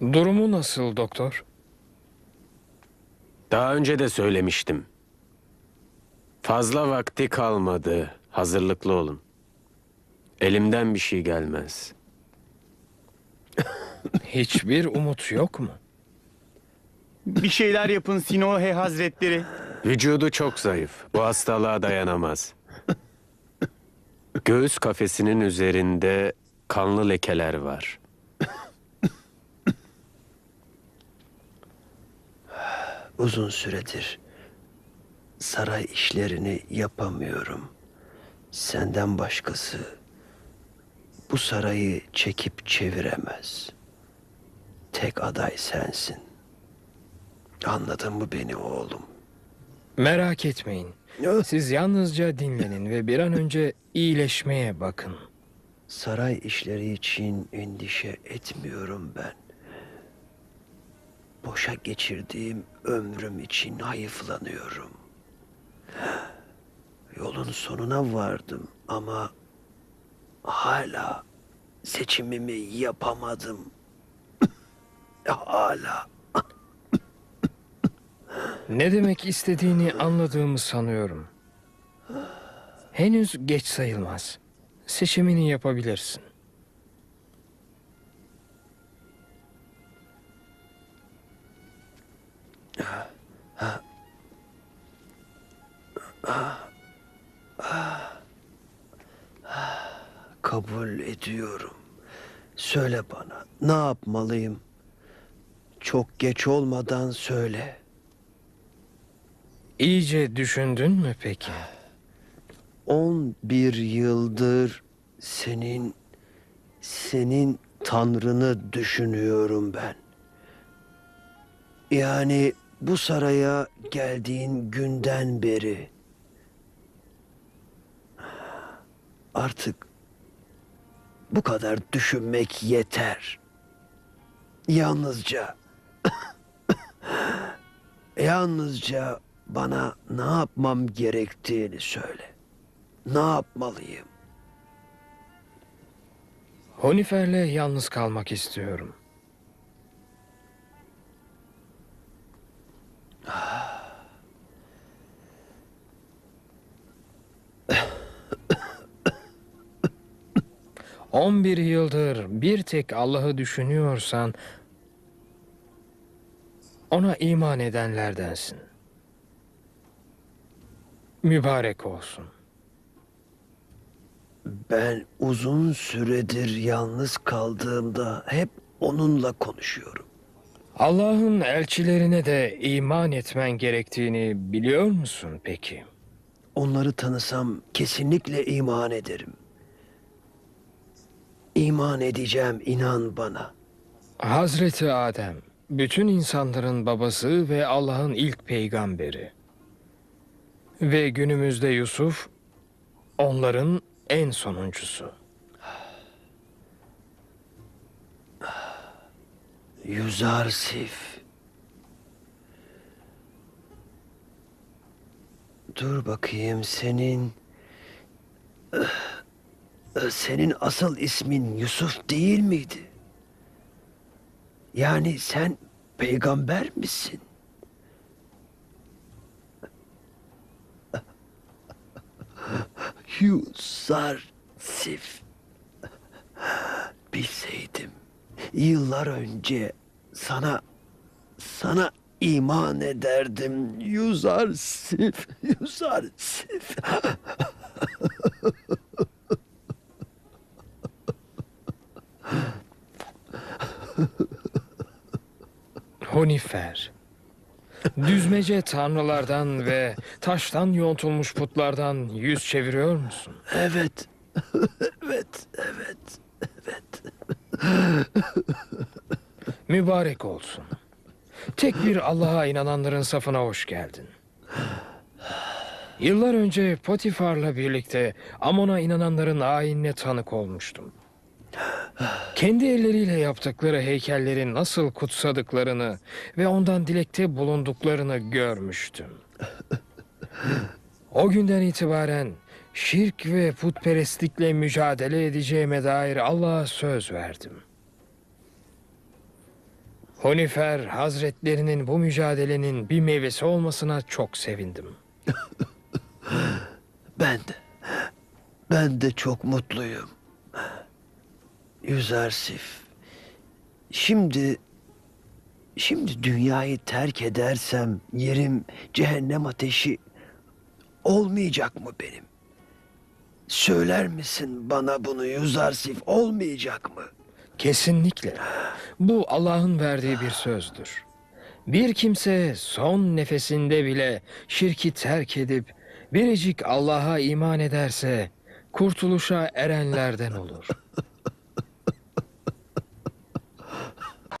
Durumu nasıl doktor? Daha önce de söylemiştim. Fazla vakti kalmadı. Hazırlıklı olun. Elimden bir şey gelmez. Hiçbir umut yok mu? Bir şeyler yapın Sinohe Hazretleri. Vücudu çok zayıf. Bu hastalığa dayanamaz. Göğüs kafesinin üzerinde kanlı lekeler var. Uzun süredir saray işlerini yapamıyorum. Senden başkası bu sarayı çekip çeviremez. Tek aday sensin. Anladın mı beni oğlum? Merak etmeyin. Siz yalnızca dinlenin ve bir an önce iyileşmeye bakın. Saray işleri için endişe etmiyorum ben. Boşa geçirdiğim ömrüm için hayıflanıyorum. Yolun sonuna vardım ama hala seçimimi yapamadım. hala. Ne demek istediğini anladığımı sanıyorum. Henüz geç sayılmaz. Seçimini yapabilirsin. Kabul ediyorum. Söyle bana ne yapmalıyım? Çok geç olmadan söyle. İyice düşündün mü peki? 11 yıldır senin senin tanrını düşünüyorum ben. Yani bu saraya geldiğin günden beri artık bu kadar düşünmek yeter. Yalnızca yalnızca bana ne yapmam gerektiğini söyle. Ne yapmalıyım? Honifer'le yalnız kalmak istiyorum. On bir yıldır bir tek Allah'ı düşünüyorsan ona iman edenlerdensin. Mübarek olsun. Ben uzun süredir yalnız kaldığımda hep onunla konuşuyorum. Allah'ın elçilerine de iman etmen gerektiğini biliyor musun peki? Onları tanısam kesinlikle iman ederim. İman edeceğim inan bana. Hazreti Adem, bütün insanların babası ve Allah'ın ilk peygamberi. Ve günümüzde Yusuf, onların en sonuncusu. Yüzar Sif. Dur bakayım senin... Eh, Senin asıl ismin Yusuf değil miydi? Yani sen peygamber misin? Yüzar Sif. Bilseydim yıllar önce sana sana iman ederdim. Yüzar Sif, Honifer. Düzmece tanrılardan ve taştan yontulmuş putlardan yüz çeviriyor musun? Evet, evet, evet, evet. Mübarek olsun. Tek bir Allah'a inananların safına hoş geldin. Yıllar önce Potifar'la birlikte Amon'a inananların ayinine tanık olmuştum. Kendi elleriyle yaptıkları heykelleri nasıl kutsadıklarını ve ondan dilekte bulunduklarını görmüştüm. O günden itibaren şirk ve putperestlikle mücadele edeceğime dair Allah'a söz verdim. Hunifer Hazretlerinin bu mücadelenin bir meyvesi olmasına çok sevindim. Ben de. Ben de çok mutluyum. Yüzersif. Şimdi şimdi dünyayı terk edersem yerim cehennem ateşi olmayacak mı benim? Söyler misin bana bunu Yüzersif olmayacak mı? Kesinlikle. Bu Allah'ın verdiği bir sözdür. Bir kimse son nefesinde bile şirki terk edip biricik Allah'a iman ederse kurtuluşa erenlerden olur.